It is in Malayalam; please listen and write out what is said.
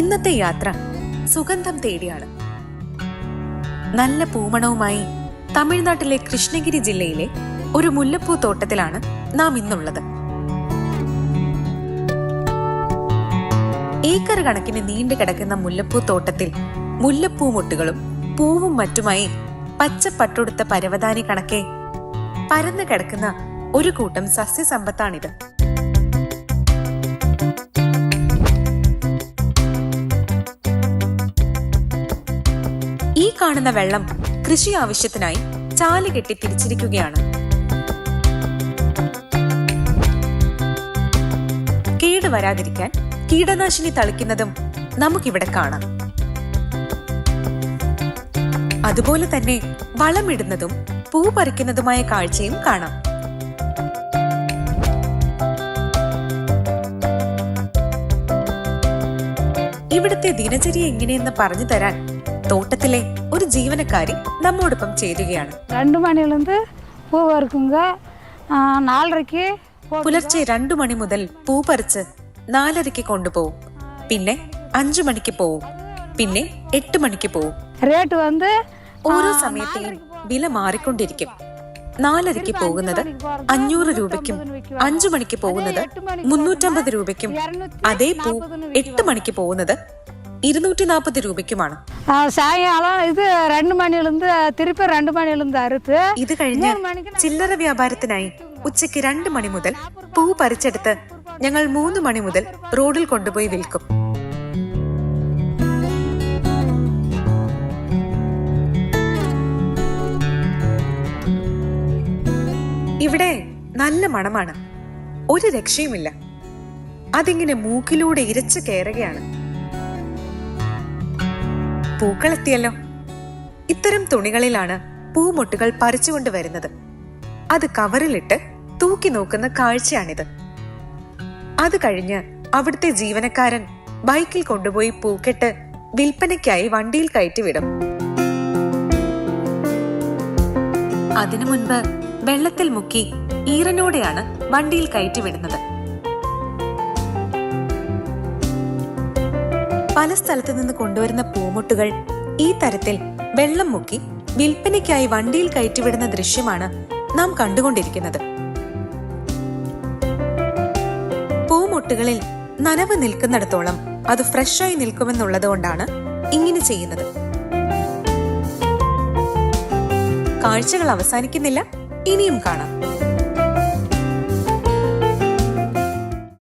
ഇന്നത്തെ യാത്ര സുഗന്ധം തേടിയാണ്. നല്ല പൂമണവുമായി തമിഴ്നാട്ടിലെ കൃഷ്ണഗിരി ജില്ലയിലെ ഒരു മുല്ലപ്പൂ തോട്ടത്തിലാണ് നാം ഇന്നുള്ളത്. ഏക്കർ കണക്കിന് നീണ്ടു കിടക്കുന്ന മുല്ലപ്പൂ തോട്ടത്തിൽ മുല്ലപ്പൂ മുട്ടുകളും പൂവും മറ്റുമായി പച്ചപ്പട്ടൊടുത്ത പരവതാനി കണക്കെ പരന്നു കിടക്കുന്ന ഒരു കൂട്ടം സസ്യസമ്പത്താണിത്. കാണുന്ന വെള്ളം കൃഷി ആവശ്യത്തിനായി ചാൽ കെട്ടി തിരിച്ചിരിക്കുകയാണ്. കേട് വരാതിരിക്കാൻ കീടനാശിനി തളിക്കുന്നതും നമുക്കിവിടെ കാണാം. അതുപോലെ തന്നെ വളമിടുന്നതും പൂ പറിക്കുന്നതുമായ കാഴ്ചയും കാണാം. ഇവിടുത്തെ ദിനചര്യ എങ്ങനെയെന്ന് പറഞ്ഞു തരാൻ തോട്ടത്തിലെ ജീവനക്കാരി നമ്മോടൊപ്പം ചേരുകയാണ്. രണ്ടു മണിയിലിരുന്ന് പൂ പറിക്കുക പുലർച്ചെ രണ്ടു മണി മുതൽ പൂ പറിച്ച് നാലരക്ക് കൊണ്ടുപോകും പിന്നെ അഞ്ചു മണിക്ക് പോവും. പിന്നെ എട്ട് മണിക്ക് പോവും. റേറ്റ് വന്ന് ഓരോ സമയത്തെയും വില മാറിക്കൊണ്ടിരിക്കും. നാലരയ്ക്ക് പോകുന്നത് അഞ്ഞൂറ് രൂപയ്ക്കും അഞ്ചു മണിക്ക് പോകുന്നത് മുന്നൂറ്റമ്പത് രൂപയ്ക്കും. അതേ പൂ എട്ട് മണിക്ക് പോകുന്നത് ഇരുന്നൂറ്റി നാൽപ്പത് രൂപയ്ക്കുമാണ് ஆ, சாயங்காலம் இது ரெண்டு மணிலேருந்து திருப்பி ரெண்டு மணிலேருந்து அறுத்து ഇത് കഴിഞ്ഞ് മൂന്ന് മണിക്ക് ചില്ലറ വ്യാപാരത്തിനായി ഉച്ചയ്ക്ക് രണ്ട് മണി മുതൽ പൂ പറിച്ചെടുത്ത് ഞങ്ങൾ മൂന്ന് മണി മുതൽ റോഡിൽ കൊണ്ടുപോയി വിൽക്കും ഇവിടെ നല്ല മണമാണ് ഒരു രക്ഷയുമില്ല അതിങ്ങനെ മൂക്കിലൂടെ ഇരച്ചു കയറുകയാണ് പൂക്കളെത്തിയല്ലോ. ഇത്തരം തുണികളിലാണ് പൂമൊട്ടുകൾ പറിച്ചുകൊണ്ട് വരുന്നത്. അത് കവറിലിട്ട് തൂക്കി നോക്കുന്ന കാഴ്ചയാണിത്. അത് കഴിഞ്ഞ് അവിടുത്തെ ജീവനക്കാരൻ ബൈക്കിൽ കൊണ്ടുപോയി പൂക്കെട്ട് വിൽപ്പനയ്ക്കായി വണ്ടിയിൽ കയറ്റിവിടും. അതിനു മുൻപ് വെള്ളത്തിൽ മുക്കി ഈറനോടെയാണ് വണ്ടിയിൽ കയറ്റിവിടുന്നത്. പല സ്ഥലത്തു നിന്ന് കൊണ്ടുവരുന്ന പൂമുട്ടുകൾ ഈ തരത്തിൽ വെള്ളം മുക്കി വിൽപ്പനയ്ക്കായി വണ്ടിയിൽ കയറ്റിവിടുന്ന ദൃശ്യമാണ് നാം കണ്ടുകൊണ്ടിരിക്കുന്നത്. പൂമുട്ടുകളിൽ നനവ് നിൽക്കുന്നിടത്തോളം അത് ഫ്രഷായി നിൽക്കുമെന്നുള്ളത് കൊണ്ടാണ് ഇങ്ങനെ ചെയ്യുന്നത്. കാഴ്ചകൾ അവസാനിക്കുന്നില്ല. ഇനിയും കാണാം.